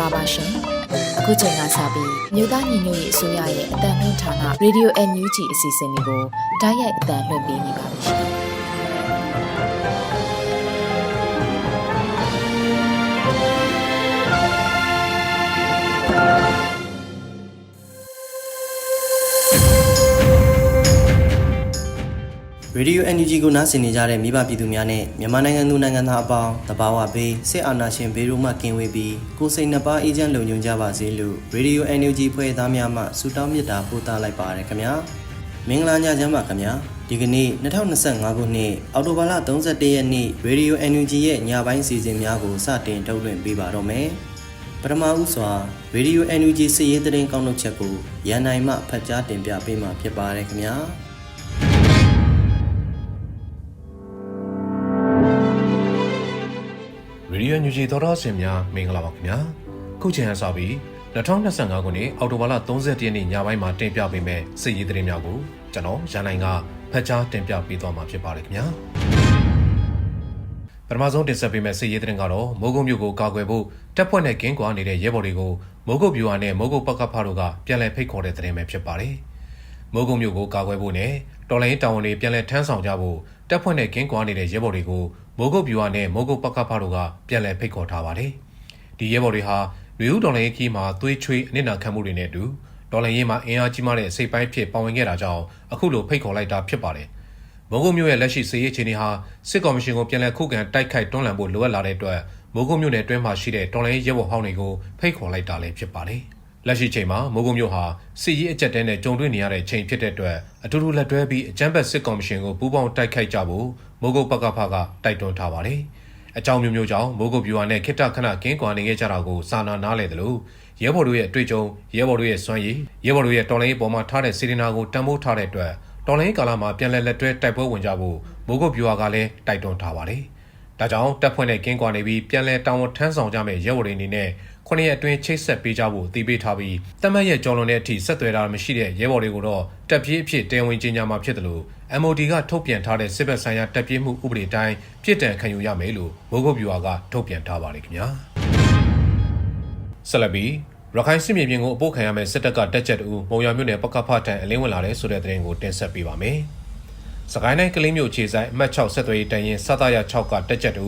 လာပါရှင်အခုချိန်ကစပြီးမြို့သားညီညွတ်ရေးအစိုးရရဲ့အတန်လှည့်ဌာန Radio NUG အစီအစဉ်လေးကိုဓာတ်ရိုက်အတန်လှည့်ပေးနေပါပြီရှင် ရေဒီယို NUG ကိုနားဆင်နေကြတဲ့မိဘပြည်သူများနဲ့မြန်မာနိုင်ငံသူနိုင်ငံသားအပေါင်းတဘာဝဘေးစစ်အာဏာရှင်ဘေးတို့မှကင်းဝေးပြီးကိုယ်စိတ်နှစ်ပါးအေးချမ်းလုံခြုံကြပါစေလို့ရေဒီယို NUG ဖွဲ့သားများမှဆုတောင်းမေတ္တာပို့သလိုက်ပါရခင်ဗျာမင်္ဂလာညချမ်းပါခင်ဗျာဒီကနေ့2025ခုနှစ်အောက်တိုဘာလ31ရက်နေ့ရေဒီယို NUG ရဲ့ညပိုင်းစီစဉ်များကိုစတင်ထုတ်လွှင့်ပေးပါတော့မယ်ပထမဦးစွာရေဒီယို NUG စီရေးသတင်းကောင်းထုတ်ချက်ကိုရန်နိုင်မှဖတ်ကြားတင်ပြပေးမှာဖြစ်ပါတယ်ခင်ဗျာ ရေဒီယိုညူဂျီသောရဆင်များမင်္ဂလာပါခင်ဗျာခုချိန်ကစပြီး2025ခုနှစ်အောက်တိုဘာလ31ရက်နေ့ညပိုင်းမှာတင်ပြပေးမယ့်စစ်ရေးသတင်းများကိုကျွန်တော်ရန်နိုင်ကဖတ်ကြားတင်ပြပေးသွားမှာဖြစ်ပါတယ်ခင်ဗျာပထမဆုံးတင်ဆက်ပေးမယ့်စစ်ရေးသတင်းကတော့မိုးကုတ်မြို့ကိုကာကွယ်ဖို့တပ်ဖွဲ့နဲ့ကင်းကွာနေတဲ့ရဲဘော်တွေကိုမိုးကုတ်ဗျူဟာနဲ့မိုးကုတ်ပကဖတို့ကပြန်လည်ဖိတ်ခေါ်တဲ့သတင်းပဲဖြစ်ပါတယ်မိုးကုတ်မြို့ကိုကာကွယ်ဖို့နဲ့တော်လိုင်းတာဝန်တွေပြန်လည်ထမ်းဆောင်ကြဖို့တပ်ဖွဲ့နဲ့ကင်းကွာနေတဲ့ရဲဘော်တွေကို မိုးကုတ်ဗျူဟာနဲ့မိုးကုတ်ပကဖတို့ကပြန်လည်ဖိတ်ခေါ်ထားပါတယ်။ဒီရဲဘော်တွေဟာလူဦးတော်လိုင်းခီးမှာသွေးချွေးအနစ်နာခံမှုတွေနဲ့အတူတော်လိုင်းရေးမှာအင်အားကြီးမားတဲ့အစိပ်ပိုင်းဖြစ်ပါဝင်ခဲ့တာကြောင့်အခုလိုဖိတ်ခေါ်လိုက်တာဖြစ်ပါတယ်။မိုးကုတ်မြို့ရဲ့လက်ရှိစစ်ရေးအခြေအနေဟာစစ်ကော်မရှင်ကိုပြန်လည်ခုခံတိုက်ခိုက်တွန်းလှန်ဖို့လိုအပ်လာတဲ့အတွက်မိုးကုတ်မြို့နယ်တွင်းမှာရှိတဲ့တော်လိုင်းရဲဘော်ဟောင်းတွေကိုဖိတ်ခေါ်လိုက်တာလည်းဖြစ်ပါတယ်။ လက်ရှိချိန်မှာမိုးကုတ်မြို့ဟာစစ်ရေးအကြက်တဲနဲ့ကြုံတွေ့နေရတဲ့ချိန်ဖြစ်တဲ့အတွက်အထူးထူးလက်တွဲပြီးအကြမ်းဖက်စစ်ကော်မရှင်ကိုပူးပေါင်းတိုက်ခိုက်ကြဖို့မိုးကုတ်ပကဖကတိုက်တွန်းထားပါတယ်။အကြောင်းမျိုးမျိုးကြောင့်မိုးကုတ်ဗျူဟာနဲ့ခိတ္တခဏကင်းကွာနေခဲ့ကြတာကိုစာနာနားလေတယ်လို့ရဲဘော်တို့ရဲ့အတွေ့အကြုံရဲဘော်တို့ရဲ့စွမ်းရည်ရဲဘော်တို့ရဲ့တော်လိုင်းရေးပေါ်မှာထားတဲ့စေတနာကိုတံမိုးထားတဲ့အတွက်တော်လိုင်းကာလမှာပြန်လည်လက်တွဲတိုက်ပွဲဝင်ကြဖို့မိုးကုတ်ဗျူဟာကလည်းတိုက်တွန်းထားပါတယ်။ဒါကြောင့်တပ်ဖွဲ့နဲ့ကင်းကွာနေပြီးပြန်လည်တောင်းဝန်ထမ်းဆောင်ကြမယ့်ရဲဘော်တွေအနေနဲ့ ခုနှစ်ရက်အတွင်းချိတ်ဆက်ပေးကြဖို့တည်ပေးထားပြီးတမတ်ရဲ့ကြော်လွန်တဲ့အထိဆက်သွယ်တာမရှိတဲ့ရဲဘော်တွေကိုတော့တပ်ပြေးအဖြစ်တင်ဝင်ကြီးညာမှာဖြစ်တယ်လို့ MOD ကထုတ်ပြန်ထားတဲ့စစ်ဘက်ဆိုင်ရာတပ်ပြေးမှုဥပဒေတိုင်းပြည်တံခံယူရမယ်လို့မိုးကုတ်ဗျူဟာကထုတ်ပြန်ထားပါတယ်ခင်ဗျာဆက်လက်ပြီးရခိုင်စစ်မြေပြင်ကိုအပို့ခံရမယ့်စစ်တပ်ကတက်ချက်တူမုံရမြို့နယ်ပကဖထံအလင်းဝင်လာတဲ့ဆိုတဲ့သတင်းကိုတင်ဆက်ပေးပါမယ်။စကိုင်းတိုင်းကလေးမျိုးခြေဆိုင်အမှတ်6ဆက်သွယ်ရေးတန်ရင်စသရ6ကတက်ချက်တူ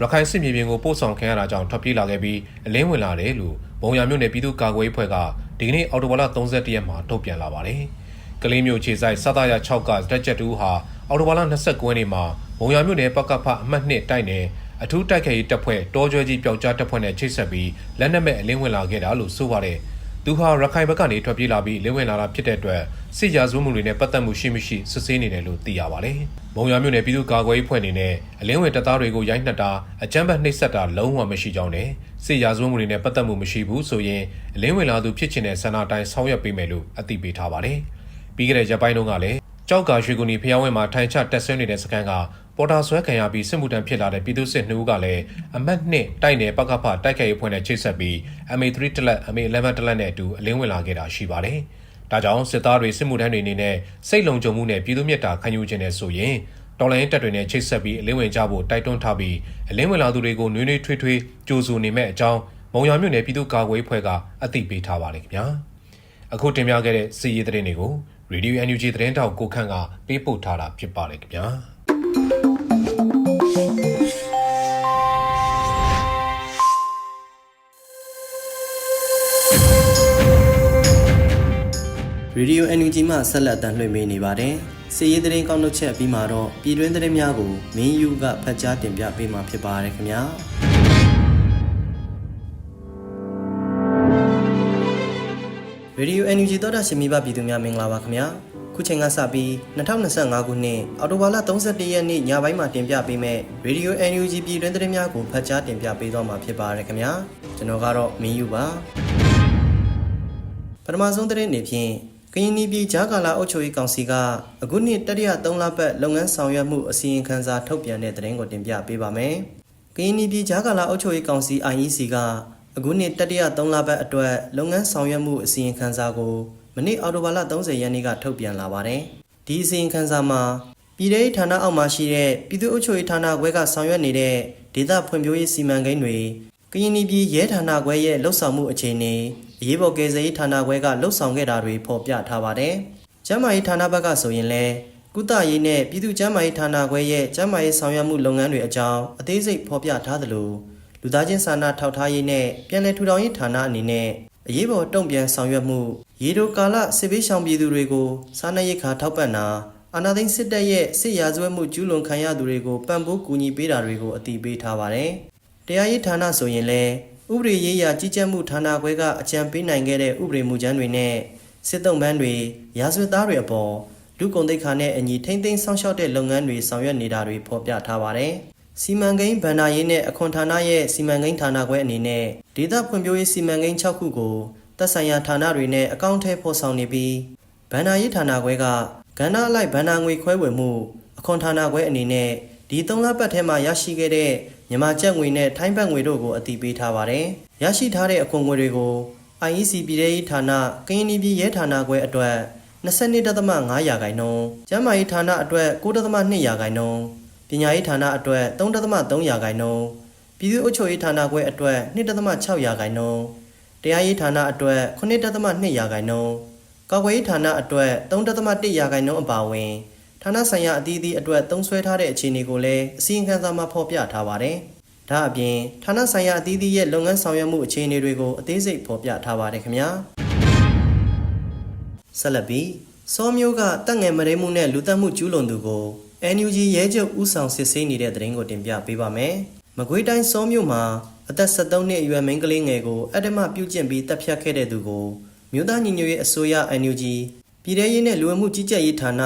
ရခိုင်စစ်မြေပြင်ကိုပို့ဆောင်ခံရတာကြောင့်ထွက်ပြေးလာခဲ့ပြီးအလင်းဝင်လာတယ်လို့မုံရမြို့နယ်ပြည်သူ့ကာကွယ်ရေးဖွဲ့ကဒီကနေ့အော်တိုဘာလ31ရက်မှာထုတ်ပြန်လာပါတယ်။ကလေးမျိုးခြေဆိုင်စသရ6ကတက်ချက်တူဟာအော်တိုဘာလ29ရက်နေ့မှာမုံရမြို့နယ်ပကဖအမှတ်2တိုက်နယ်အထူးတိုက်ခိုက်ရေးတပ်ဖွဲ့တောကျွဲကြီးပျောက်ကြားတပ်ဖွဲ့နဲ့ချိတ်ဆက်ပြီးလက်နက်မဲ့အလင်းဝင်လာခဲ့တာလို့ဆိုပါတယ်။ သူဟာရခိုင်ဘက်ကနေထွက်ပြေးလာပြီးလင်းဝင်လာတာဖြစ်တဲ့အတွက်စစ်ရာဇဝတ်မှုတွေနဲ့ပတ်သက်မှုရှိမရှိစစ်ဆေးနေတယ်လို့သိရပါတယ်။မုံရမြို့နယ်ပြည်သူ့ကာကွယ်ရေးဖွဲ့အနေနဲ့အလင်းဝင်တပ်သားတွေကိုရိုက်နှက်တာအကြမ်းဖက်နှိပ်စက်တာလုံးဝမရှိကြောင်းနဲ့စစ်ရာဇဝတ်မှုတွေနဲ့ပတ်သက်မှုမရှိဘူးဆိုရင်အလင်းဝင်လာသူဖြစ်ချင်တဲ့ဆန္ဒတိုင်းဆောင်ရွက်ပေးမယ်လို့အသိပေးထားပါတယ်။ပြီးခဲ့တဲ့ရက်ပိုင်းတုန်းကလည်းကြောက်ကရွှေကူနီဖျားဝဲမှာထိုင်ချတက်ဆွဲနေတဲ့စကန်က ပေါ်တာဆွဲခံရပြီးစစ်မှုထမ်းဖြစ်လာတဲ့ပြည်သူစစ်နှူးကလည်းအမတ်နှစ်တိုက်နယ်ပကဖတိုက်ခိုက်ရေးဖွဲ့နဲ့ချိတ်ဆက်ပြီး MA3 တလက် MA11 တလက်နဲ့အတူအလင်းဝင်လာခဲ့တာရှိပါတယ်။ဒါကြောင့်စစ်သားတွေစစ်မှုထမ်းတွေအနေနဲ့စိတ်လုံခြုံမှုနဲ့ပြည်သူမြတ်တာခံယူခြင်းနဲ့ဆိုရင်တော်လိုင်းတပ်တွေနဲ့ချိတ်ဆက်ပြီးအလင်းဝင်ကြဖို့တိုက်တွန်းထားပြီးအလင်းဝင်လာသူတွေကိုနွေးနွေးထွေးထွေးကြိုးဆိုနေမဲ့အကြောင်းမုံရမြို့နယ်ပြည်သူ့ကာကွယ်ရေးဖွဲ့ကအသိပေးထားပါတယ်ခင်ဗျာ။အခုတင်ပြခဲ့တဲ့စီရေးသတင်းတွေကို Radio NUG သတင်းတောက်ကိုခန့်ကပေးပို့ထားတာဖြစ်ပါတယ်ခင်ဗျာ။။ Radio NUG မှဆက်လက်တမ်းလွှင့်ပေးနေပါတယ်။စီရေးသတင်းကောင်းထုတ်ချက်ပြီးမှတော့ပြည်တွင်းသတင်းများကိုမင်းယူကဖတ်ကြားတင်ပြပေးမှာဖြစ်ပါတယ်ခင်ဗျာ။ Radio NUG သောတာရှင်မိဘပြည်သူများမင်္ဂလာပါခင်ဗျာ။ခုချိန်ကစပြီး2025ခုနှစ်အောက်တိုဘာလ31ရက်နေ့ညပိုင်းမှာတင်ပြပေးမယ့် Radio NUG ပြည်တွင်းသတင်းများကိုဖတ်ကြားတင်ပြပေးသွားမှာဖြစ်ပါတယ်ခင်ဗျာ။ကျွန်တော်ကတော့မင်းယူပါ။ပထမဆုံးသတင်းနေဖြင့် ကရင်ပြည်ကြားကာလအုပ်ချုပ်ရေးကောင်စီကအခုနှစ်တတိယ3လပတ်လုပ်ငန်းဆောင်ရွက်မှုအစီရင်ခံစာထုတ်ပြန်တဲ့သတင်းကိုတင်ပြပေးပါမယ်။ကရင်ပြည်ကြားကာလအုပ်ချုပ်ရေးကောင်စီ IEC ကအခုနှစ်တတိယ3လပတ်အတွက်လုပ်ငန်းဆောင်ရွက်မှုအစီရင်ခံစာကိုမနေ့အောက်တိုဘာလ30ရက်နေ့ကထုတ်ပြန်လာပါတယ်။ဒီအစီရင်ခံစာမှာပြည်ထောင်ဌာနအောက်မှာရှိတဲ့ပြည်သူ့အုပ်ချုပ်ရေးဌာနခွဲကဆောင်ရွက်နေတဲ့ဒေသဖွံ့ဖြိုးရေးစီမံကိန်းတွေကကရင်ပြည်ရဲဌာနခွဲရဲ့လှုပ်ဆောင်မှုအခြေအနေ အရေးပေါ်ကယ်ဆယ်ရေးဌာနခွဲကလှုပ်ဆောင်ခဲ့တာတွေဖော်ပြထားပါတယ်။ကျန်းမာရေးဌာနဘက်ကဆိုရင်လည်းကုသရေးနဲ့ပြည်သူ့ကျန်းမာရေးဌာနခွဲရဲ့ကျန်းမာရေးဆောင်ရွက်မှုလုပ်ငန်းတွေအကြောင်းအသေးစိတ်ဖော်ပြထားသလိုလူသားချင်းစာနာထောက်ထားရေးနဲ့ပြည်내ထူထောင်ရေးဌာနအနေနဲ့အရေးပေါ်တုံ့ပြန်ဆောင်ရွက်မှုရေတိုကာလစစ်ဘေးရှောင်ပြည်သူတွေကိုစားနပ်ရိက္ခာထောက်ပံ့တာအာဏာသိမ်းစစ်တပ်ရဲ့စစ်ရာဇဝတ်မှုကျူးလွန်ခံရသူတွေကိုပံ့ပိုးကူညီပေးတာတွေကိုအတိပေးထားပါတယ်။တရားရေးဌာနဆိုရင်လည်း ဥပဒေရေးရာကြီးကြပ်မှုဌာနခွဲကအကြံပေးနိုင်ခဲ့တဲ့ဥပဒေမူကြမ်းတွေနဲ့စစ်တုံးပန်းတွေရာဇဝတ်သားတွေအပေါ်လူကုန်သိက္ခာနဲ့အညီထိမ့်သိမ်းဆောင်ရှောက်တဲ့လုပ်ငန်းတွေဆောင်ရွက်နေတာတွေဖော်ပြထားပါတယ်။စီမံကိန်းဗန္ဒာရေးနဲ့အခွန်ဌာနရဲ့စီမံကိန်းဌာနခွဲအနေနဲ့ဒေသဖွံ့ဖြိုးရေးစီမံကိန်း6ခုကိုသက်ဆိုင်ရာဌာနတွေနဲ့အကောင့်ထဲဖော်ဆောင်နေပြီးဗန္ဒာရေးဌာနခွဲကကဏ္ဍအလိုက်ဗန္ဒာငွေခွဲဝေမှုအခွန်ဌာနခွဲအနေနဲ့ဒီ၃လပတ်ထဲမှာရရှိခဲ့တဲ့ မြန်မာကျပ်ငွေနဲ့ထိုင်းဘတ်ငွေတို့ကိုအတည်ပြုထားပါတယ်။ရရှိထားတဲ့အခွန်ငွေတွေကို IEC ပြည်ထောင်ရေးဌာနကရင်ပြည်ရဲဌာနခွဲအတွက်22.5ရာခိုင်နှုန်းကျန်းမာရေးဌာနအတွက်9.2ရာခိုင်နှုန်းပညာရေးဌာနအတွက်3.3ရာခိုင်နှုန်းပြည်သူ့အုပ်ချုပ်ရေးဌာနခွဲအတွက်2.6ရာခိုင်နှုန်းတရားရေးဌာနအတွက်9.2ရာခိုင်နှုန်းကာကွယ်ရေးဌာနအတွက်3.1ရာခိုင်နှုန်းအပါအဝင် ဌာနဆိုင်ရာအသီးသီးအတွက်သုံးစွဲထားတဲ့အခြေအနေကိုလည်းအစည်းအဝေးခန်းစာမှာဖော်ပြထားပါတယ်။ဒါအပြင်ဌာနဆိုင်ရာအသီးသီးရဲ့လုပ်ငန်းဆောင်ရွက်မှုအခြေအနေတွေကိုအသေးစိတ်ဖော်ပြထားပါတယ်ခင်ဗျာ။ဆက်လက်ပြီးစောမျိုးကတက်ငယ်မရိမှုနဲ့လူတက်မှုကျူးလွန်သူကို NUG ရဲချုပ်ဦးဆောင်စစ်ဆေးနေတဲ့သတင်းကိုတင်ပြပေးပါမယ်။မကွေးတိုင်းစောမျိုးမှာအသက်73နှစ်အရွယ်မိန်းကလေးငယ်ကိုအတ္တမပြုကျင့်ပြီးတပ်ဖြတ်ခဲ့တဲ့သူကိုမြို့သားညီညွတ်ရေးအစိုးရ NUG ပြည်ထရေးနဲ့လူဝင်မှုကြီးကြပ်ရေးဌာန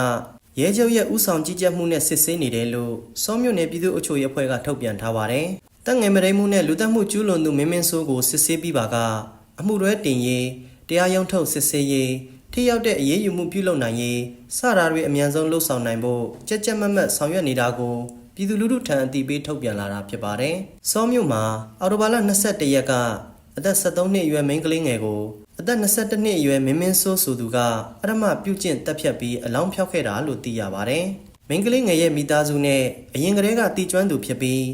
ရဲချုပ်ရဲ့ဥဆောင်ကြီးကြပ်မှုနဲ့စစ်ဆေးနေတယ်လို့စောမြို့နယ်ပြည်သူ့အုပ်ချုပ်ရေးအဖွဲ့ကထုတ်ပြန်ထားပါတယ်။တပ်ငယ်မရိမှုနဲ့လူသက်မှုကျူးလွန်သူမင်းမင်းဆိုးကိုစစ်ဆေးပြီးပါကအမှုရဲတင်ရေးတရားရုံးထုတ်စစ်ဆေးရေးထိရောက်တဲ့အရေးယူမှုပြုလုပ်နိုင်ရေးစတာတွေအမြန်ဆုံးလှုပ်ဆောင်နိုင်ဖို့ကြက်ကြက်မတ်မတ်ဆောင်ရွက်နေတာကိုပြည်သူလူထုထံအသိပေးထုတ်ပြန်လာတာဖြစ်ပါတယ်။စောမြို့မှာအော်တိုဘာလ22ရက်ကအသက်73နှစ်အရွယ်မိန်းကလေးငယ်ကို အသက်22နှစ်အရွယ်မင်းမင်းဆိုးဆိုသူကအရမပြုတ်ကျင့်တက်ဖြတ်ပြီးအလောင်းဖြောက်ခဲ့တာလို့သိရပါတယ်။မိန်းကလေးငယ်ရဲ့မိသားစုနဲ့အရင်ကတည်းကတီကျွမ်းသူဖြစ်ပြီး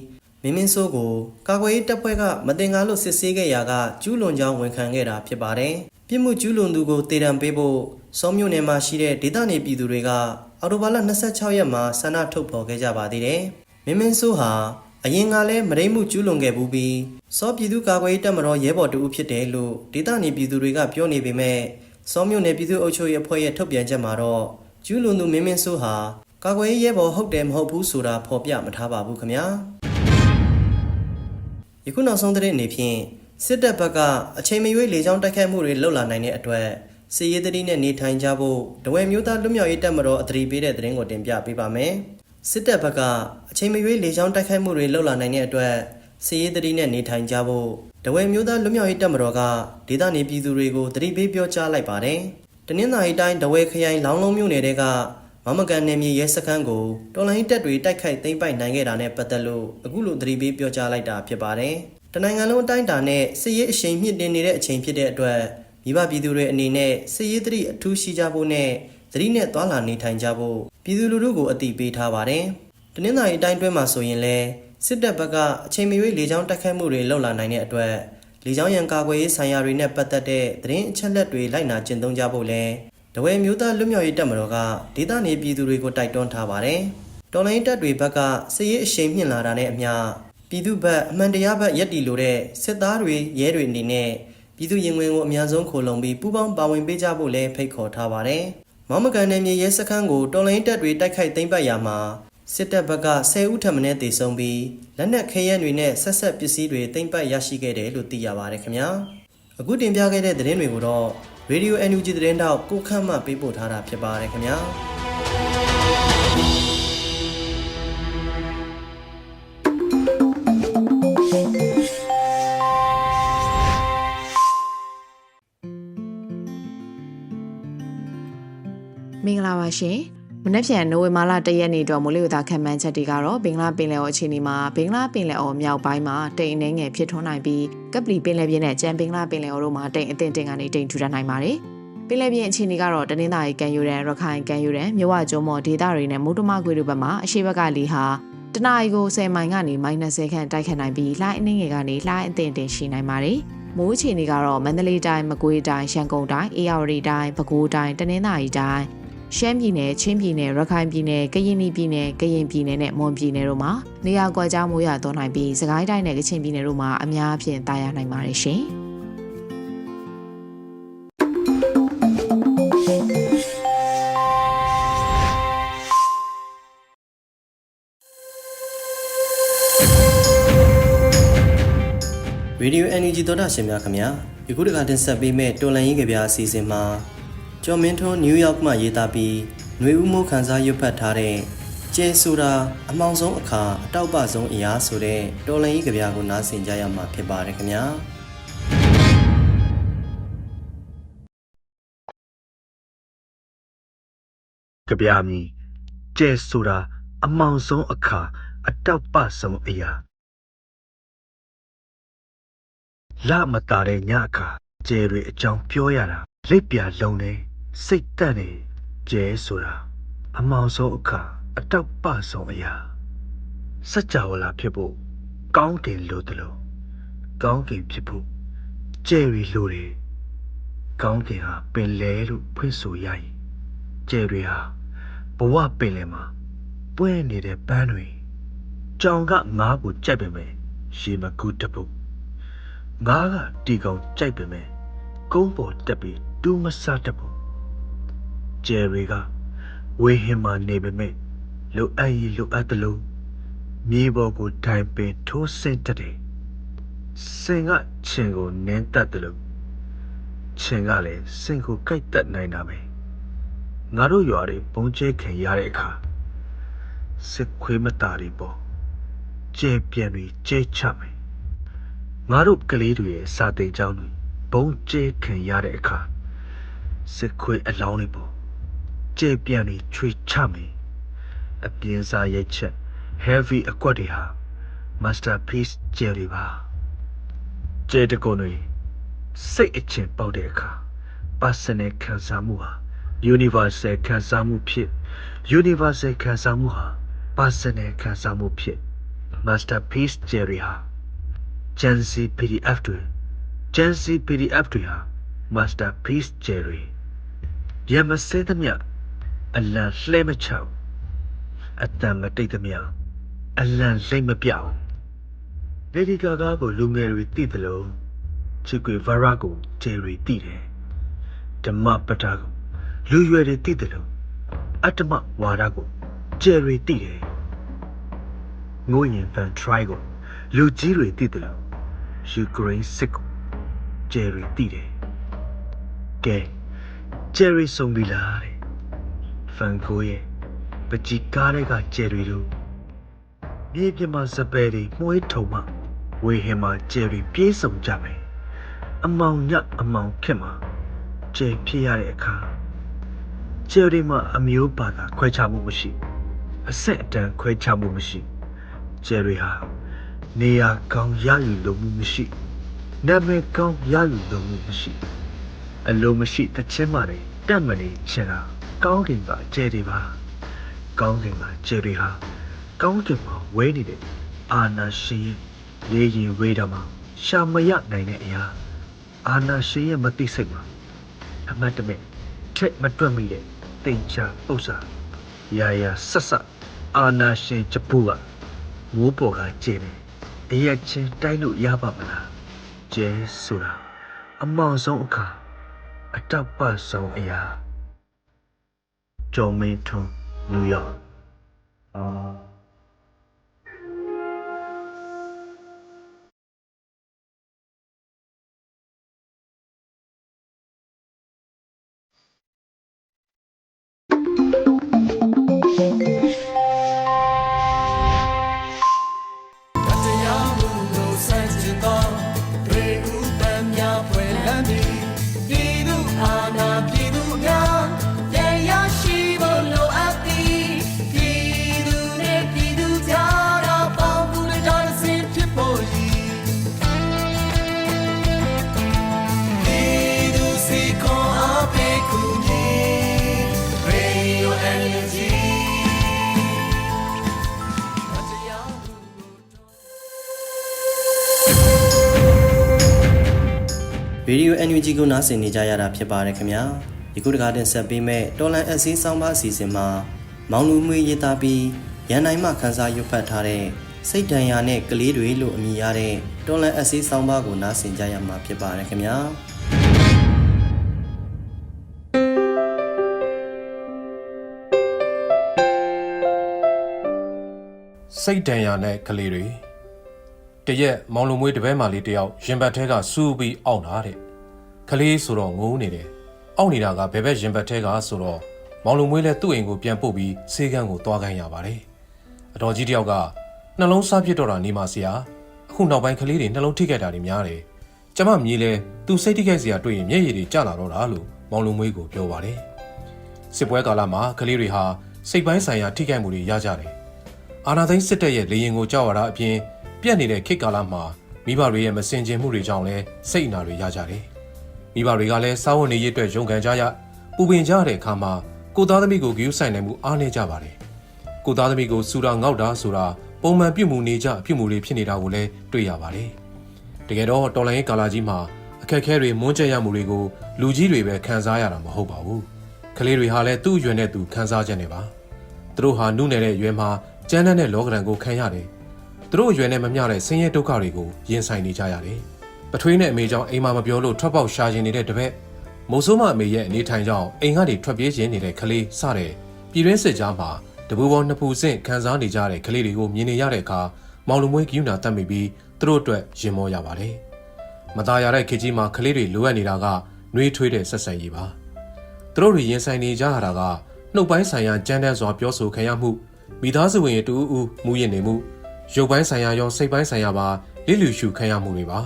မင်းမင်းဆိုးကိုကာကွယ်ရေးတပ်ဖွဲ့ကမတင်ကားလို့စစ်ဆေးခဲ့ရာကကျူးလွန်ကြောင်းဝန်ခံခဲ့တာဖြစ်ပါတယ်။ပြစ်မှုကျူးလွန်သူကိုတေတံပေးဖို့စောမြို့နယ်မှာရှိတဲ့ဒေသနေပြည်သူတွေကအော်တိုဘာလ26ရက်မှာဆန္ဒထုတ်ဖော်ခဲ့ကြပါသေးတယ်။မင်းမင်းဆိုးဟာ အရင်ကလည်းမရိမှုကျူးလွန်ခဲ့ဘူးပြီးစောပြည်သူကာကွယ်ရေးတပ်မတော်ရဲဘော်တူဖြစ်တယ်လို့ဒေသနေပြည်သူတွေကပြောနေပေမဲ့စောမြို့နယ်ပြည်သူ့အုပ်ချုပ်ရေးအဖွဲ့ရဲ့ထုတ်ပြန်ချက်မှာတော့ကျူးလွန်သူမင်းမင်းဆိုးဟာကာကွယ်ရေးရဲဘော်ဟုတ်တယ်မဟုတ်ဘူးဆိုတာဖော်ပြမထားပါဘူးခင်ဗျာယခုနောက်ဆုံးသတင်းအနေဖြင့်စစ်တပ်ဘက်ကအချိန်မရွေးလေကြောင်းတိုက်ခိုက်မှုတွေလှုပ်လာနိုင်တဲ့အတွက်စီရေးတတိနဲ့နေထိုင်ကြဖို့တဝဲမျိုးသားလွတ်မြောက်ရေးတပ်မတော်အသတိပေးတဲ့သတင်းကိုတင်ပြပေးပါမယ် စစ်တပ်ဘက်ကအချိန်မရွေးလေကြောင်းတိုက်ခိုက်မှုတွေလှုပ်လာနိုင်တဲ့အတွက်စီရေးတတိနဲ့နေထိုင်ကြဖို့တဝဲမျိုးသားလွတ်မြောက်ရေးတပ်မတော်ကဒေသနေပြည်သူတွေကိုတတိပေးပြောကြားလိုက်ပါတယ်။တနင်္သာရီတိုင်းတဝဲခရိုင်လောင်းလုံးမြို့နယ်တဲကမမကန်နယ်မြေရဲစခန်းကိုတော်လိုင်းတပ်တွေတိုက်ခိုက်သိမ်းပိုက်နိုင်ခဲ့တာနဲ့ပတ်သက်လို့အခုလိုတတိပေးပြောကြားလိုက်တာဖြစ်ပါတယ်။တနိုင်ငံလုံးအတိုင်းအတာနဲ့စစ်ရေးအရှိန်မြင့်တင်နေတဲ့အချိန်ဖြစ်တဲ့အတွက်မိဘပြည်သူတွေအနေနဲ့စစ်ရေးတတိအထူးရှိကြဖို့နဲ့သတိနဲ့သွာလာနေထိုင်ကြဖို့ ပြည်သူလူထုကိုအသိပေးထားပါတယ်။တနင်္သာရီတိုင်းတွင်းမှာဆိုရင်လည်းစစ်တပ်ဘက်ကအချိန်မရွေးလေကြောင်းတိုက်ခိုက်မှုတွေလှုပ်လာနိုင်တဲ့အတွက်လေကြောင်းရန်ကာကွယ်ရေးဆိုင်ရာတွေနဲ့ပတ်သက်တဲ့သတင်းအချက်အလက်တွေလိုက်နာကျင့်သုံးကြဖို့လဲတဝဲမျိုးသားလွတ်မြောက်ရေးတပ်မတော်ကဒေသနေပြည်သူတွေကိုတိုက်တွန်းထားပါတယ်။တော်လိုင်းတပ်တွေဘက်ကစစ်ရေးအရှိန်မြင့်လာတာနဲ့အမျှပြည်သူဘက်အမှန်တရားဘက်ရက်တီလိုတဲ့စစ်သားတွေရဲတွေအနေနဲ့ပြည်သူရင်ဝင်ကိုအများဆုံးခိုလုံပြီးပူးပေါင်းပါဝင်ပေးကြဖို့လဲဖိတ်ခေါ်ထားပါတယ်။ မောင်မကန်နယ်မြေရဲစခန်းကိုတော်လိုင်းတပ်တွေတိုက်ခိုက်သိမ်းပိုက်ရာမှာစစ်တပ်ဘက်က10ဦးထပ်မံတေဆုံးပြီးလက်နက်ခဲယမ်းတွေနဲ့ဆက်ဆက်ပစ္စည်းတွေတင်ပတ်ရရှိခဲ့တယ်လို့သိရပါတယ်ခင်ဗျာအခုတင်ပြခဲ့တဲ့သတင်းတွေကိုတော့ Radio NUG သတင်းတောက်ကိုခန့်မှပေးပို့ထားတာဖြစ်ပါတယ်ခင်ဗျာ ပါရှင်မနေ့ပြန်နိုဝင်ဘာလ၁ရက်နေ့တော့မိုးလေဝသခန့်မှန်းချက်တွေကတော့ဘင်္ဂလားပင်လယ်အော်အခြေအနေမှာဘင်္ဂလားပင်လယ်အော်မြောက်ပိုင်းမှာတိမ်အနှဲငယ်ဖြစ်ထွန်းနိုင်ပြီးကပလီပင်လယ်ပြင်နဲ့ကြံဘင်္ဂလားပင်လယ်အော်တို့မှာတိမ်အထင်တင်ကနေတိမ်ထူထပ်နိုင်ပါတယ်ပင်လယ်ပြင်အခြေအနေကတော့တနင်္သာရီကမ်းရိုးတန်းရခိုင်ကမ်းရိုးတန်းမြဝကျုံမော်ဒေသတွေနဲ့မုတ္တမကွေတို့ဘက်မှာအရှိဘက်ကလီဟာတနအီကို10မိုင်ကနေ -30 ခန့်တိုက်ခတ်နိုင်ပြီးလှိုင်းအနှင်းငယ်ကနေလှိုင်းအသင့်တင်ရှိနိုင်ပါတယ်။မိုးအခြေအနေကတော့မန္တလေးတိုင်း၊မကွေးတိုင်း၊ရန်ကုန်တိုင်း၊အေရဝတီတိုင်း၊ပဲခူးတိုင်း၊တနင်္သာရီတိုင်း၊ ရှမ်းပြည်နယ်၊ချင်းပြည်နယ်၊ရခိုင်ပြည်နယ်၊ကရင်ပြည်နယ်၊ကရင်ပြည်နယ်နဲ့မွန်ပြည်နယ်တို့မှာနေရာကွက်ကြားမိုးရွာသွန်းနိုင်ပြီးစကိုင်းတိုင်းနဲ့ကချင်ပြည်နယ်တို့မှာအများအပြားတာယာနိုင်ပါတယ်ရှင်။ Radio NUG သောတာရှင်များခင်ဗျာယခုတခါတင်ဆက်ပေးမဲ့တော်လန်ရေးကြပြအစီအစဉ်မှာ ကျော်မင်းထွန်းနယူးယောက်မှရေးသားပြီးຫນွေဦးမိုးခန်းစားရွတ်ဖတ်ထားတဲ့ကျဲဆိုတာအမောင်ဆုံးအခါအတောက်ပဆုံးအရာဆိုတဲ့တော်လန်ရေးကြပြကိုနားဆင်ကြရမှာဖြစ်ပါတယ်ခင်ဗျာကြပြာမီကျဲဆိုတာအမောင်ဆုံးအခါအတောက်ပဆုံးအရာလာမတာတဲ့ညအခါကျဲတွေအကြောင်းပြောရတာလက်ပြလုံးနေ စိတ်တက်နေကျဲဆိုတာအမောင်ဆုံးအခါအတောက်ပဆုံးအရာစัจ java လာဖြစ်ဖို့ကောင်းကင်လိုတယ်လို့ကောင်းကင်ဖြစ်ဖို့ကျဲရီလိုတယ်ကောင်းကင်ဟာပင်လဲလို့ဖွင့်ဆိုရရင်ကျဲတွေဟာဘဝပင်လယ်မှာပွင့်နေတဲ့ပန်းတွေကြောင်ကငါးကိုကြိုက်ပေမဲ့ရေမကူးတပုတ်ငါးကတီကောင်ကြိုက်ပေမဲ့ကုန်းပေါ်တက်ပြီးတူးမဆတပုတ် ကျယ်ရီကဝေဟင်မှာနေပေမဲ့လိုအပ်ရင်လိုအပ်တယ်လို့မြေပေါ်ကိုတိုင်ပင်ထိုးဆင်းတတ်တယ်စင်ကချင်ကိုနင်းတတ်တယ်လို့ချင်ကလည်းစင်ကိုကြိုက်တတ်နိုင်တာပဲငါတို့ရွာတွေဘုံကျဲခံရတဲ့အခါစစ်ခွေးမတာတွေပေါ့ကျဲပြန်တွေကျဲချမယ်ငါတို့ကလေးတွေရဲ့စာတိမ်ကျောင်းတွေဘုံကျဲခံရတဲ့အခါစစ်ခွေးအလောင်းတွေပေါ့ ကျဲပြန်တွေချွေချမယ်အပြင်းစားရိုက်ချက် heavy အကွက်တွေဟာ masterpiece ကျဲတွေပါကျဲတကုံတွေစိတ်အချင်ပေါက်တဲ့အခါ personal ခံစားမှုဟာ universal ခံစားမှုဖြစ် universal ခံစားမှုဟာ personal ခံစားမှုဖြစ် masterpiece Jerry ဟာ Gen Z PDF တွေ Gen Z PDF တွေဟာ masterpiece Jerry ရမစဲသမျှ အလံလှဲမချောက်အတန်မတိတ်သမျှအလံလိမ့်မပြောက်လေဒီကာကာကိုလူငယ်တွေသိတယ်လို့ချစ်ကွေဗရာကို Jerry သိတယ်ဓမ္မပတာကိုလူရွယ်တွေသိတယ်လို့အတ္တမဝါဒကိုကျယ်တွေသိတယ်ငိုရင်ဖန် try ကိုလူကြီးတွေသိတယ်လို့ယူကရိန်းစစ်ကိုကျယ်တွေသိတယ်ကဲကျယ်တွေဆုံးပြီလားတဲ့ ဖန်ကိုရဲ့ပကြီးကားတွေကကျယ်တွေတို့မြေပြင်မှာစပယ်တွေမှုေးထုံမှဝေဟင်မှာကျယ်တွေပြေးဆုံကြမယ်အမောင်ညအမောင်ခက်မှာကျယ်ဖြစ်ရတဲ့အခါကျယ်ရီမှာအမျိုးဘာသာခွဲခြားမှုမရှိအဆက်အတန်းခွဲခြားမှုမရှိကျယ်ရီဟာနေရာကောင်းရယူလို့မှုမရှိနာမည်ကောင်းရယူလို့မှုမရှိအလိုမရှိတချင်းမှလည်းတတ်မနေချင်တာ ကောင်းကင်ကကျယ်ရီပါကောင်းကင်ကကျယ်ရီဟာကောင်းကင်မှာဝဲနေတဲ့အာနာရှင်ရဲ့လေရင်ဝေးတာမှာရှာမရနိုင်တဲ့အရာအာနာရှင်ရဲ့မသိစိတ်မှာအမတ်တမဲ့ထက်မတွက်မိတဲ့တင်ချာဥစ္စာရာရာဆက်ဆက်အာနာရှင်ချပူကမိုးပေါ်ကကျင်းတယ်အရက်ချင်းတိုင်းလို့ရပါမလားကျဲဆိုတာအမောင်ဆုံးအခါအတောက်ပဆုံးအရာ ကျော်မင်းထွန်းနယူး Radio NUG ကိုနားဆင်နေကြရတာဖြစ်ပါတယ်ခင်ဗျာယခုတခါတင်ဆက်ပေးမဲ့တော်လန်အစည်းဆောင်းပါအစီအစဉ်မှာမောင်လူမွေရေးသားပြီးရန်နိုင်မှခန်းစားရွတ်ဖတ်ထားတဲ့စိတ်တန်ရာနဲ့ကလေးတွေလို့အမည်ရတဲ့တော်လန်အစည်းဆောင်းပါကိုနားဆင်ကြရမှာဖြစ်ပါတယ်ခင်ဗျာစိတ်တန်ရာနဲ့ကလေးတွေ တရက်မောင်လုံမွေးတပည့်မာလေးတယောက်ရင်ဘတ်ထဲကစူးပြီးအောင့်တာတဲ့ကလေးဆိုတော့ငိုးနေတယ်အောင့်နေတာကဘယ်ဘက်ရင်ဘတ်ထဲကဆိုတော့မောင်လုံမွေးလည်းသူ့အိမ်ကိုပြန်ပို့ပြီးဆေးကန်းကိုသွားခိုင်းရပါတယ်အတော်ကြီးတယောက်ကနှလုံးစားဖြစ်တော့တာနေပါဆရာအခုနောက်ပိုင်းကလေးတွေနှလုံးထိခိုက်တာတွေများတယ်ကျမမြည်လဲသူစိတ်ထိခိုက်စရာတွေ့ရင်မျက်ရည်တွေကျလာတော့တာလို့မောင်လုံမွေးကိုပြောပါတယ်စစ်ပွဲကာလမှာကလေးတွေဟာစိတ်ပိုင်းဆိုင်ရာထိခိုက်မှုတွေရကြတယ်အာနာသိန်းစစ်တပ်ရဲ့လေရင်ကိုကြောက်ရတာအပြင် ပြက်နေတဲ့ခေတ်ကာလမှာမိဘတွေရဲ့မစင်ကျင်မှုတွေကြောင့်လည်းစိတ်အနာတွေရကြတယ်။မိဘတွေကလည်းစားဝတ်နေရေးအတွက်ရုန်းကန်ကြရပူပင်ကြတဲ့အခါမှာကိုသားသမီးကိုဂရုစိုက်နိုင်မှုအားနည်းကြပါတယ်။ကိုသားသမီးကိုစူတာငေါက်တာဆိုတာပုံမှန်ပြုမှုနေကြပြုမှုတွေဖြစ်နေတာကိုလည်းတွေ့ရပါတယ်။တကယ်တော့တော်လိုင်းရေးကာလကြီးမှာအခက်အခဲတွေမွန်းကျက်ရမှုတွေကိုလူကြီးတွေပဲခံစားရတာမဟုတ်ပါဘူး။ကလေးတွေဟာလည်းသူ့အရွယ်နဲ့သူခံစားချက်နေပါ။သူတို့ဟာနုနယ်တဲ့အရွယ်မှာကျန်းတဲ့လောကရန်ကိုခံရတယ်။ သူတို့အရွယ်နဲ့မမျှတဲ့ဆင်းရဲဒုက္ခတွေကိုရင်ဆိုင်နေကြရတယ်။ပထွေးနဲ့အမေကြောင့်အိမ်မှာမပြောလို့ထွက်ပေါက်ရှာရင်နေတဲ့တပည့်မုံဆိုးမအမေရဲ့အနေထိုင်ကြောင့်အိမ်ကနေထွက်ပြေးခြင်းနေတဲ့ကလေးစတဲ့ပြည်တွင်းစစ်ကြားမှာတပူပေါင်းနှစ်ပူဆင့်ခံစားနေကြတဲ့ကလေးတွေကိုမြင်နေရတဲ့အခါမောင်လူမွေးကယူနာတတ်မိပြီးသူတို့အတွက်ရင်မောရပါတယ်။မသားရတဲ့ခေကြီးမှာကလေးတွေလိုအပ်နေတာကနှွေးထွေးတဲ့ဆက်ဆံရေးပါ။သူတို့တွေရင်ဆိုင်နေကြရတာကနှုတ်ပိုင်းဆိုင်ရာကြမ်းတမ်းစွာပြောဆိုခံရမှုမိသားစုဝင်တူအူးမူရင်နေမှု ရုပ်ပိုင်းဆိုင်ရာရောစိတ်ပိုင်းဆိုင်ရာပါလိလူရှုခံရမှုတွေပါ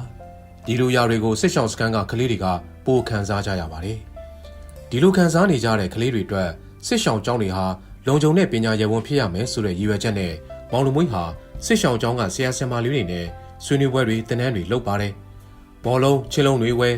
ဒီလိုຢာတွေကိုစစ်ဆောင်စကန်ကကလေးတွေကပိုခံစားကြရပါတယ်ဒီလိုခံစားနေကြတဲ့ကလေးတွေအတွက်စစ်ဆောင်ကျောင်းတွေဟာလုံခြုံတဲ့ပညာရေးဝန်ဖြစ်ရမယ်ဆိုတဲ့ရည်ရွယ်ချက်နဲ့မောင်လူမွေးဟာစစ်ဆောင်ကျောင်းကဆရာဆရာမလေးတွေနဲ့ဆွေးနွေးပွဲတွေတင်နန်းတွေလုပ်ပါတယ် ဘောလုံးချင်းလုံးတွေဝဲ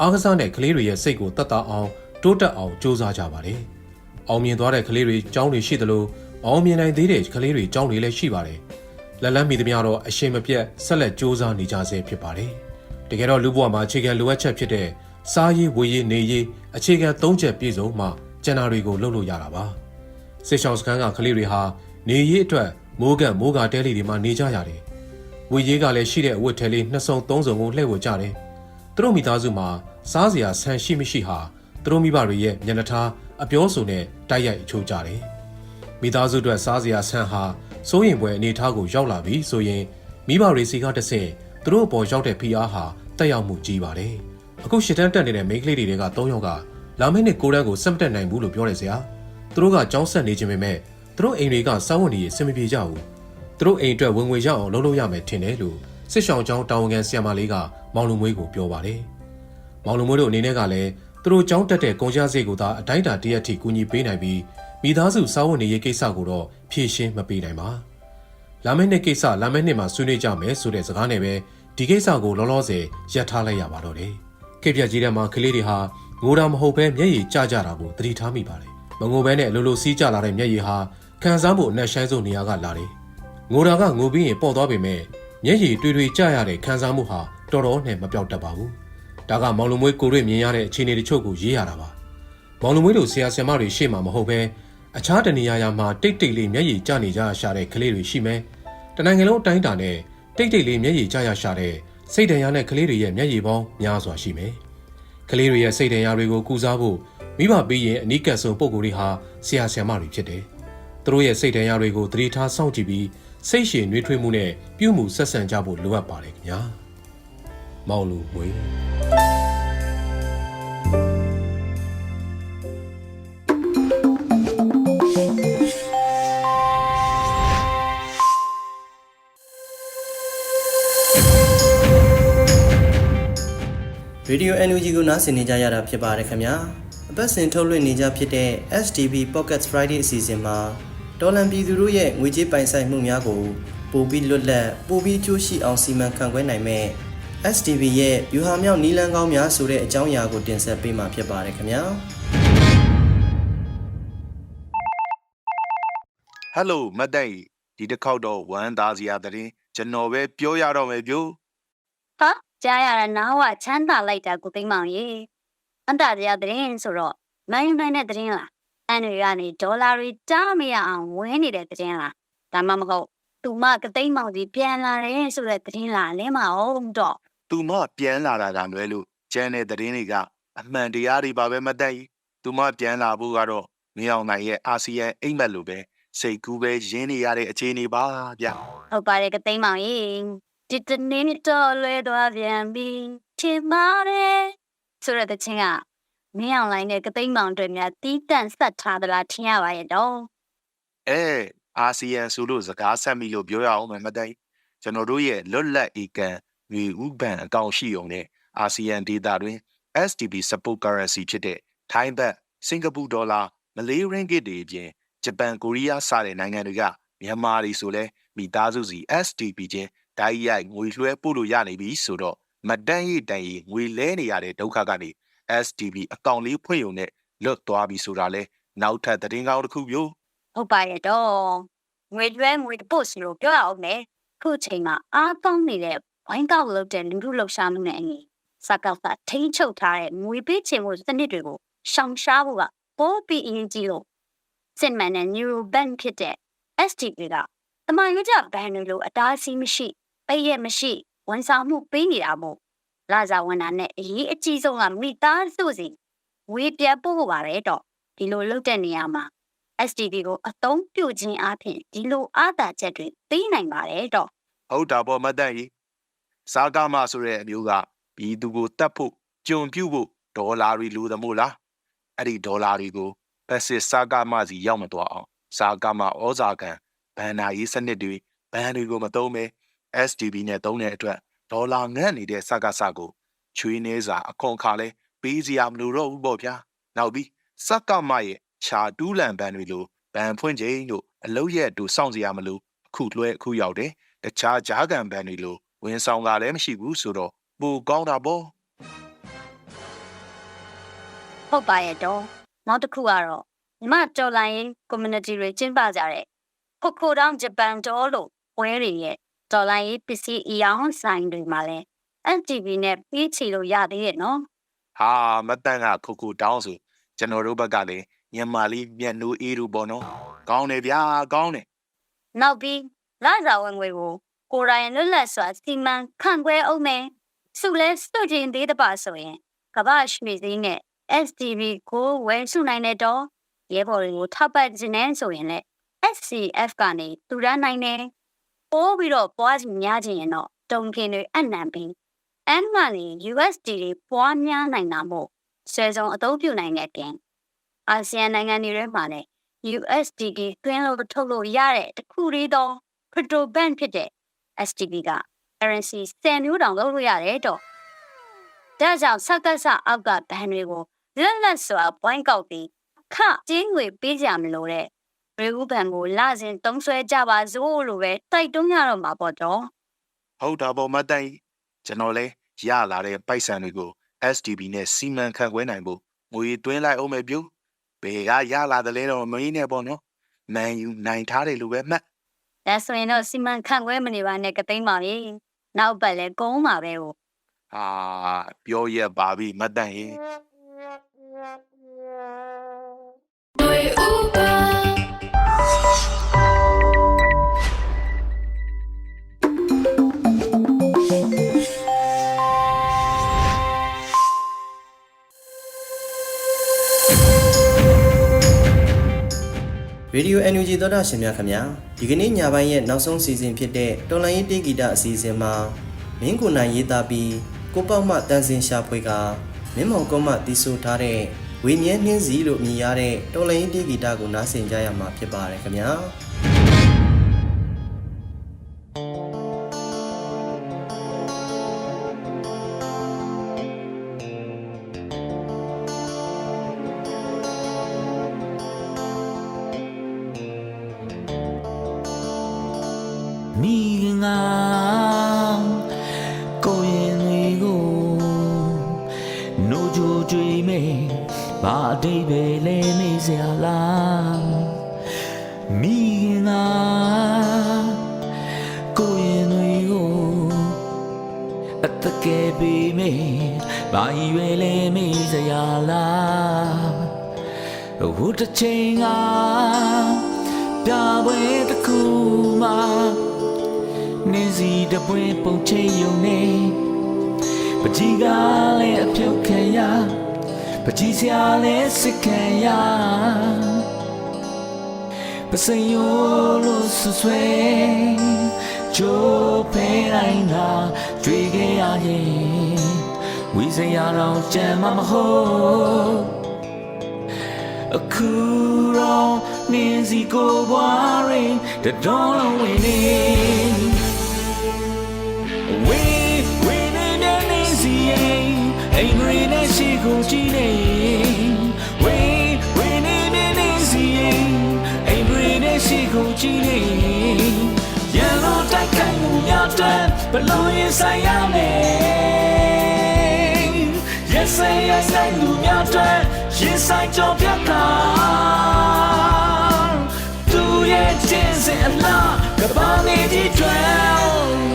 အားကစားတဲ့ကလေးတွေရဲ့စိတ်ကိုတတ်တာအောင်တိုးတက်အောင်စ조사ကြပါတယ်။အောင်မြင်သွားတဲ့ကလေးတွေကြောင်းတွေရှိသလိုအောင်မြင်နိုင်သေးတဲ့ကလေးတွေကြောင်းတွေလည်းရှိပါတယ်။ လက်လန်းမီသမျှတော့အရှင်မပြတ်ဆက်လက်စ조사နေကြဆဲဖြစ်ပါတယ်။တကယ်တော့လူဘဝမှာအခြေခံလိုအပ်ချက်ဖြစ်တဲ့စားရေးဝေးရေးနေရေးအခြေခံ၃ချက်ပြည့်စုံမှကျန်တာတွေကိုလုပ်လို့ရတာပါ။စစ်ဆောင်စခန်းကကလေးတွေဟာနေရေးအတွက်မိုးကန့်မိုးကာတဲလေးတွေမှာနေကြရတယ်။ဝေရေးကလည်းရှိတဲ့အဝတ်ထဲလေးနှစ်စုံသုံးစုံကိုလှည့်ဝကြတယ်။သူတို့မိသားစုမှာစားစရာဆန်ရှိမရှိဟာသူတို့မိဘတွေရဲ့မျက်နှာထားအပြောဆိုနဲ့တိုက်ရိုက်အချိုးကြတယ်။မိသားစုအတွက်စားစရာဆန်ဟာ စိုးရင်ပွဲအနေအထားကိုရောက်လာပြီဆိုရင်မိဘတွေစီကတဆင့်သူတို့အပေါ်ရောက်တဲ့ဖိအားဟာတက်ရောက်မှုကြီးပါတယ်။အခုရှစ်တန်းတက်နေတဲ့မိန်းကလေးတွေက၃ယောက်ကလာမယ့်နှစ်၉တန်းကိုစက်မတက်နိုင်ဘူးလို့ပြောတယ်ဆရာ။သူတို့ကကြောင်းဆက်နေခြင်းပေမဲ့သူတို့အိမ်တွေကစောင်းဝင်နေရစင်မပြေကြဘူး။သူတို့အိမ်အတွက်ဝင်ငွေရအောင်လုပ်လို့ရမယ်ထင်တယ်လို့စစ်ဆောင်ကျောင်းတာဝန်ခံဆရာမလေးကမောင်လူမွေးကိုပြောပါတယ်။မောင်လူမွေးတို့အနေနဲ့ကလည်းသူတို့ကျောင်းတက်တဲ့ကုန်ကျစရိတ်ကိုသာအတိုင်းအတာတရက်ထိကူညီပေးနိုင်ပြီး မိသားစုစားဝတ်နေရေးကိစ္စကိုတော့ဖြည့်ရှင်းမပေးနိုင်ပါ။လာမယ့်နှစ်ကိစ္စလာမယ့်နှစ်မှာဆွေးနွေးကြမယ်ဆိုတဲ့စကားနဲ့ပဲဒီကိစ္စကိုလောလောဆယ်ရပ်ထားလိုက်ရပါတော့တယ်။ခေတ်ပြက်ကြီးတဲ့မှာကလေးတွေဟာငိုတာမဟုတ်ပဲမျက်ရည်ကျကြတာကိုသတိထားမိပါတယ်။မငိုဘဲနဲ့အလိုလိုစီးကျလာတဲ့မျက်ရည်ဟာခံစားမှုအနက်ရှိုင်းဆုံးနေရာကလာတယ်။ငိုတာကငိုပြီးရင်ပေါ့သွားပေမဲ့မျက်ရည်တွေတွေကျရတဲ့ခံစားမှုဟာတော်တော်နဲ့မပြောက်တတ်ပါဘူး။ဒါကမောင်လူမွေးကိုရွေ့မြင်ရတဲ့အခြေအနေတချို့ကိုရေးရတာပါ။မောင်လူမွေးတို့ဆရာဆရာမတွေရှေ့မှာမဟုတ်ပဲ အခြားတနေရာရာမှာတိတ်တိတ်လေးမျက်ရည်ကျနေကြရရှာတဲ့ကလေးတွေရှိမယ်။တနိုင်ငံလုံးအတိုင်းအတာနဲ့တိတ်တိတ်လေးမျက်ရည်ကျရရှာတဲ့စိတ်ဒဏ်ရာနဲ့ကလေးတွေရဲ့မျက်ရည်ပေါင်းများစွာရှိမယ်။ကလေးတွေရဲ့စိတ်ဒဏ်ရာတွေကိုကုစားဖို့မိဘပေးရင်အနီးကပ်ဆုံးပုံကိုယ်တွေဟာဆရာဆရာမတွေဖြစ်တယ်။သူတို့ရဲ့စိတ်ဒဏ်ရာတွေကိုသတိထားစောင့်ကြည့်ပြီးစိတ်ရှည်နှွေးထွေးမှုနဲ့ပြုမှုဆက်ဆံကြဖို့လိုအပ်ပါတယ်ခင်ဗျာ။မောင်လူမွေး ရေဒီယို NUG ကိုနားဆင်နေကြရတာဖြစ်ပါတယ်ခင်ဗျာအပတ်စဉ်ထုတ်လွှင့်နေကြဖြစ်တဲ့ STV Pocket Friday အစီအစဉ်မှာဒေါ်လန်ပြည်သူတို့ရဲ့ငွေကြေးပိုင်ဆိုင်မှုများကိုပိုပြီးလွတ်လပ်ပိုပြီးကျိုးရှိအောင်စီမံခန့်ခွဲနိုင်မဲ့ STV ရဲ့ဗျူဟာမြောက်နီလန်းကောင်းများဆိုတဲ့အကြောင်းအရာကိုတင်ဆက်ပေးမှာဖြစ်ပါတယ်ခင်ဗျာဟယ်လိုမတ်တိုင်ဒီတစ်ခေါက်တော့ဝမ်းသားစရာသတင်းကျွန်တော်ပဲပြောရတော့မယ်ပြို့ဟာ ကြားရတာနားဝချမ်းသာလိုက်တာကိုသိမ်းမောင်ရေအန်တာတရားသတင်းဆိုတော့မန်ယူနိုင်းတဲ့သတင်းလားအန်တွေကနေဒေါ်လာတွေကြားမရအောင်ဝင်းနေတဲ့သတင်းလားဒါမှမဟုတ်သူမကသိမ်းမောင်ကြီးပြန်လာတယ်ဆိုတဲ့သတင်းလားလဲမအောင်တော့သူမပြန်လာတာကလွဲလို့ကျန်တဲ့သတင်းတွေကအမှန်တရားတွေပါပဲမသိဘူးသူမပြန်လာဖို့ကတော့မင်းအောင်နိုင်ရဲ့အာဆီယံအိမ်မက်လိုပဲစိတ်ကူးပဲရင်းနေရတဲ့အခြေအနေပါဗျဟုတ်ပါတယ်ကသိမ်းမောင်ရေ ဒီတနေ့တော့လွဲသွားပြန်ပြီထင်ပါတယ်ဆိုတဲ့တဲ့ချင်းကမင်းအောင်လိုင်းနဲ့ကသိမ်းမောင်တွေများတီးတန့်ဆက်ထားသလားထင်ရပါရဲ့တော့အဲအာဆီယံဆိုလို့စကားဆက်မိလို့ပြောရအောင်မယ်မသိဘူးကျွန်တော်တို့ရဲ့လွတ်လပ်ဧကန်မြေဥပန်အကောင့်ရှိုံနဲ့အာဆီယံဒေတာတွင် STB support currency ဖြစ်တဲ့ထိုင်းဘတ်စင်ကာပူဒေါ်လာမလေးရင်းဂစ်တွေအပြင်ဂျပန်ကိုရီးယားစတဲ့နိုင်ငံတွေကမြန်မာတွေဆိုလဲမိသားစုစီ STB ချင်း ဓာတ်ရိုက်ငွေလွှဲပို့လို့ရနေပြီဆိုတော့မတန်းရိတန်ရီငွေလဲနေရတဲ့ဒုက္ခကနေ STB အကောင့်လေးဖွင့်ရုံနဲ့လွတ်သွားပြီဆိုတာလဲနောက်ထပ်သတင်းကောင်းတစ်ခုမျိုးဟုတ်ပါရဲ့တော့ငွေလွှဲငွေတပုတ်စီလို့ပြောရအောင်မယ်ခုချိန်မှာအားကောင်းနေတဲ့ဝိုင်းကောက်လုပ်တဲ့လူလူလှုပ်ရှားမှုနဲ့အညီစကောက်တာထိန်းချုပ်ထားတဲ့ငွေပေးချေမှုစနစ်တွေကိုရှောင်ရှားဖို့ကပိုပြီးအရေးကြီးလို့စစ်မှန်တဲ့ Neuro Bank ဖြစ်တဲ့ STB ကတမန်ရွကြဘဏ်တွေလိုအတားအဆီးမရှိ ပိတ်ရက်မရှိဝန်ဆောင်မှုပေးနေတာမို့လာဇာဝန်တာနဲ့အရေးအကြီးဆုံးကမိသားစုစီဝေးပြတ်ဖို့ပါပဲတော့ဒီလိုလုပ်တဲ့နေရာမှာ STD ကိုအသုံးပြုခြင်းအပြင်ဒီလိုအားသာချက်တွေသိနိုင်ပါတယ်တော့ဟုတ်တာပေါ့မတ်တန်ကြီးစာကမဆိုတဲ့အမျိုးကပြည်သူကိုတတ်ဖို့ကြုံပြုတ်ဖို့ဒေါ်လာတွေလိုသမို့လားအဲ့ဒီဒေါ်လာတွေကိုပက်စစ်စာကမစီရောက်မသွားအောင်စာကမဩဇာကံဘန်နာရေးစနစ်တွေဘန်တွေကိုမသုံးပဲ SDB နဲ့သုံးတဲ့အတွက်ဒေါ်လာငန့်နေတဲ့စကားစကိုချွေးနေစာအခွန်ခါလဲပေးစရာမလိုတော့ဘူးပေါ့ဗျာနောက်ပြီးစကမရဲ့ခြာတူးလန်ဘန်တွေလိုဘန်ဖွင့်ချိန်တို့အလုတ်ရက်တို့စောင့်စရာမလိုအခုလွှဲအခုရောက်တယ်တခြားဂျားကန်ဘန်တွေလိုဝန်ဆောင်ကလည်းမရှိဘူးဆိုတော့ပိုကောင်းတာပေါ့ဟုတ်ပါရဲ့တော့နောက်တစ်ခုကတော့မြမတော်လိုင်းရင် community တွေကျင်းပကြတဲ့ခိုခိုတောင်ဂျပန်တော်လို့ပွဲတွေရဲ့ တော်လိုင်းရေးပစ္စည်းအယောင်ဆိုင်တွေမှာလဲ STB နဲ့ပြီးချီလို့ရသေးရဲ့နော်ဟာမတန်ကခိုခိုတောင်းဆိုကျွန်တော်တို့ဘက်ကလည်းမြန်မာလေးမျက်နှိုးအေးတို့ပေါ့နော်ကောင်းတယ်ဗျာကောင်းတယ်နောက်ပြီးလာဇာဝင်ငွေကိုကိုယ်တိုင်လွတ်လပ်စွာစီမံခန့်ခွဲအောင်မယ်စုလဲစုကျင်သေးတပါဆိုရင်ကမ္ဘာရွှေစည်းနဲ့ STB ကိုဝယ်စုနိုင်တဲ့တော့ရဲဘော်တွေကိုထောက်ပံ့ခြင်းနဲ့ဆိုရင်လည်း SCF ကနေတူရနိုင်တယ် ပိုးပြီးတော့ပွားစီများခြင်းရင်တော့တုံကင်တွေအနံပြီး N ကနေ USD တွေပွားများနိုင်တာမို့ဆွဲဆောင်အသုံးပြုနိုင်တဲ့ပြင်အာဆီယံနိုင်ငံတွေထဲမှာလည်း USD ကတွင်းလို့ထုတ်လို့ရတဲ့တစ်ခုတည်းသော crypto bank ဖြစ်တဲ့ STB က currency 10မျိုးတောင်လုပ်လို့ရတယ်တော့ဒါကြောင့်စက္ကစအောက်ကဘဏ်တွေကိုလက်လက်စွာပွိုင်းကောက်ပြီးခကျင်းငွေပေးကြမလို့တဲ့ ရေဦးဘဏ်ကိုလာစဉ်တုံးဆွဲကြပါစို့လို့ပဲတိုက်တွန်းရတော့မှာပေါ့တော့ဟုတ်တာပေါ့မတန်ကြီးကျွန်တော်လဲရလာတဲ့ပိုက်ဆံတွေကို SDB နဲ့စီမံခန့်ခွဲနိုင်ဖို့ငွေသွင်းလိုက်အောင်မယ်ပြုဘယ်ကရလာတယ်လဲတော့မင်းနဲ့ပေါ့နော်မန်ယူနိုင်ထားတယ်လို့ပဲမှတ်ဒါဆိုရင်တော့စီမံခန့်ခွဲမနေပါနဲ့ကသိမ်းပါပြီနောက်ပတ်လဲကုန်းပါပဲဟိုဟာပြောရပါပြီမတန်ရင် ရေဒီယို NUG သောတာရှင်များခင်ဗျာဒီကနေ့ညပိုင်းရဲ့နောက်ဆုံးစီစဉ်ဖြစ်တဲ့တော်လိုင်းရေးတေးဂီတအစီအစဉ်မှာမင်းကိုနိုင်ရေးသားပြီးကိုပေါ့မှတန်စင်ရှာဖွေကမင်းမောင်ကောမှတီးဆိုထားတဲ့ဝေမြဲနှင်းစီလို့မြည်ရတဲ့တော်လိုင်းရေးတေးဂီတကိုနားဆင်ကြရမှာဖြစ်ပါတယ်ခင်ဗျာ စရာလည်းစစ်ခံရပစံယောလို့ဆွဆွဲချိုးဖဲတိုင်းသာတွေ့ခဲ့ရရင်ဝီစရာတော့ကြမ်းမမဟုတ်အခုတော့နင်းစီကိုဘွားရင်တတော်လုံးဝင်နေ နဲ့ရှိကိုကြည့်နေဝေးဝေးနေနေနေစီရင်အိမ်ရီနဲ့ရှိကိုကြည့်နေရန်လို့တိုက်ခိုက်မှုများတဲ့ဘလို့ရင်ဆိုင်ရမယ် Yes, yes, I knew me out Yes, I don't get down Do you chance it a lot Come on, it is drown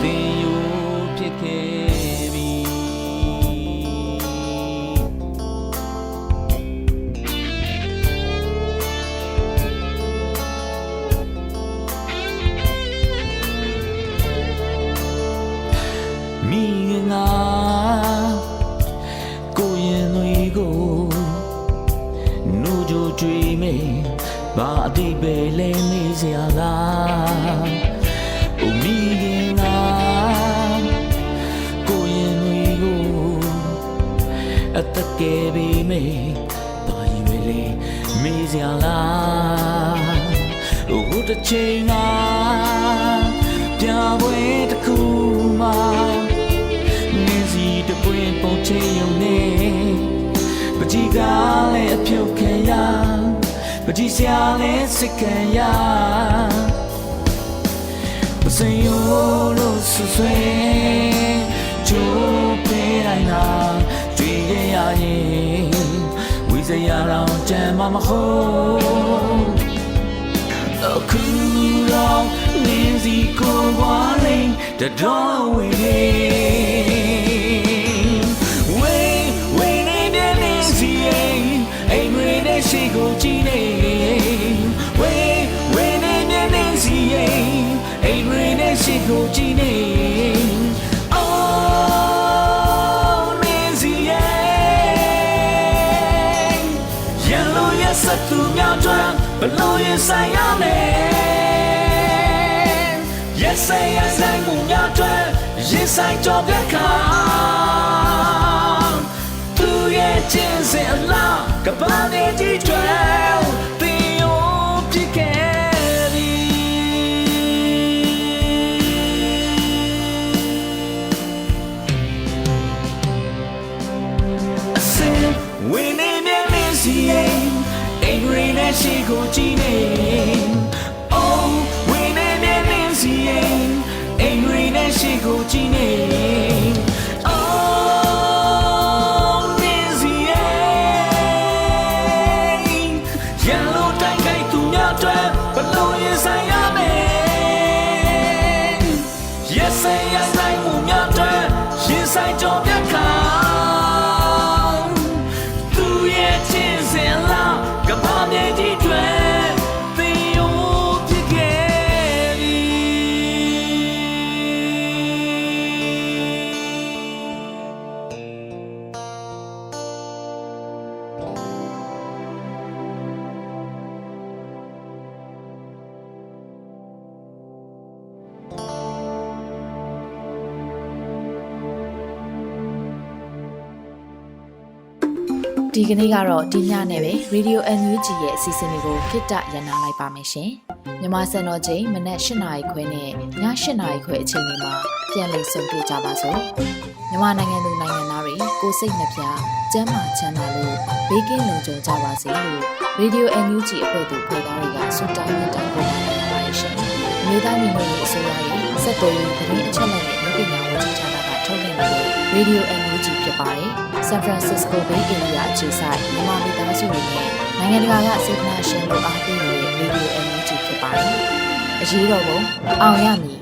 The you တိုင်းသာတွေ့ရရရင်ဝိစရာတော့ကြမ်းမမဟုတ်အခုတော့နေစီကိုဝါရင်းတတော်ဝေးဝေးဝေးနေပြနေစီအိမ်ရီနဲ့ရှိကိုကြည့်နေဝေးဝေးနေပြနေစီအိမ်ရီနဲ့ရှိကိုကြည့်နေ Yellow, yes, I do, meow, drum, below, yes, I am. Yes, I, yes, I, meow, drum, yes, I, drop your car. Do your chins and love, Cabane, drum, the old ဒီကနေ့ကတော့ဒီညနဲ့ပဲ Radio NUG ရဲ့အစီအစဉ်လေးကိုခਿੱတရနာလိုက်ပါမယ်ရှင်။မြမစံတော်ချိန်မနက်၈နာရီခွဲနဲ့ည၈နာရီခွဲအချိန်တွေမှာပြန်လည်ဆုံတွေ့ကြပါစို့။မြမနိုင်ငံသူနိုင်ငံသားတွေကိုစိတ်နှပြစမ်းမချမ်းသာလို့ဘေးကင်းလုံခြုံကြပါစေလို့ Radio NUG အဖွဲ့သူဖွဲ့သားတွေကဆုတောင်းမြတ်တာပို့တာနေပါတယ်ရှင်။မြေသားမျိုးတွေအစိုးရရဲ့စက်တော်ရင်သတင်းအချက်အလက်တွေလူပညာဝန်ကြီးဌာနက ထုတ်ပြန်နေတဲ့ Radio NUG ဖြစ်ပါတယ်။ San Francisco Bay Area အခြေစိုက်မြန်မာမိသားစုတွေနဲ့နိုင်ငံတကာကစေတနာရှင်တို့အားပေးနေတဲ့ Radio NUG ဖြစ်ပါတယ်။အရေးတော်ပုံအောင်ရမည်